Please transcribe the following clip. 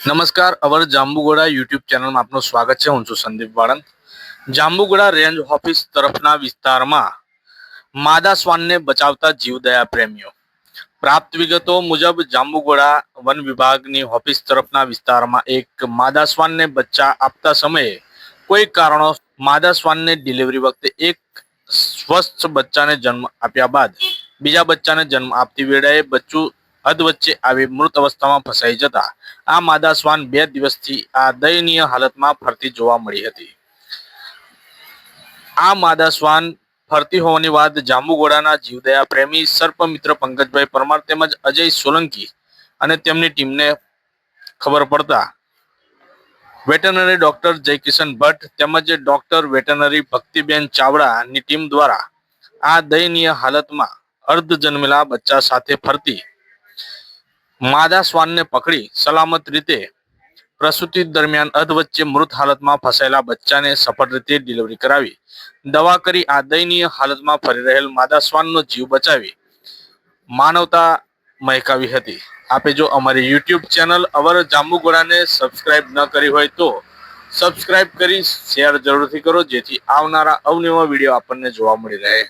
નમસ્કાર, અવર જાંબુગોડા યુટ્યુબ ચેનલમાં આપનું સ્વાગત છે. હું છું સંદીપ વાળંદ. જાંબુગોડા રેન્જ ઓફિસ તરફના વિસ્તારમાં માદા શ્વાનને બચાવતા જીવદયા પ્રેમીઓ. પ્રાપ્ત વિગતો મુજબ જાંબુગોડા વન વિભાગની ઓફિસ તરફના વિસ્તારમાં એક માદા શ્વાનને બચ્ચા આપતા સમયે કોઈ કારણો માદા શ્વાનને ડિલિવરી વખતે એક સ્વસ્થ બચ્ચાને જન્મ આપ્યા બાદ બીજા બચ્ચાને જન્મ આપતી વેળાએ બચ્ચું હદ વચ્ચે આવી મૃત અવસ્થામાં ફસાઈ જતા આ માદા શ્વાન બે દિવસથી આ દયનીય હાલતમાં ફરતી જોવા મળી હતી. આ માદા શ્વાન ફરતી હોવાની વાત જાંબુગોડાના જીવદયા પ્રેમી સર્પમિત્ર પંકજભાઈ પરમાર તેમજ અજય સોલંકી અને તેમની ટીમને ખબર પડતા વેટરનરી ડોક્ટર જયકિશન ભટ્ટ તેમજ ડોક્ટર વેટરનરી ભક્તિબેન ચાવડાની ટીમ દ્વારા આ દયનીય હાલતમાં અર્ધ જન્મેલા બચ્ચા સાથે ફરતી માદા શ્વાનને પકડી સલામત રીતે પ્રસૂતિ દરમિયાન અધ વચ્ચે મૃત હાલતમાં ફસાયેલા બચ્ચાને સફળ રીતે ડિલિવરી કરાવી. દવા કરી આ દયનીય હાલતમાં ફરી રહેલ માદા શ્વાનનો જીવ બચાવી માનવતા મહેકાવી હતી. આપે જો અમારી યુટ્યુબ ચેનલ અવર જાંબુગોળાને સબસ્ક્રાઇબ ન કરી હોય તો સબસ્ક્રાઇબ કરી શેર જરૂરથી કરો જેથી આવનારા અવનવા વીડિયો આપણને જોવા મળી રહે.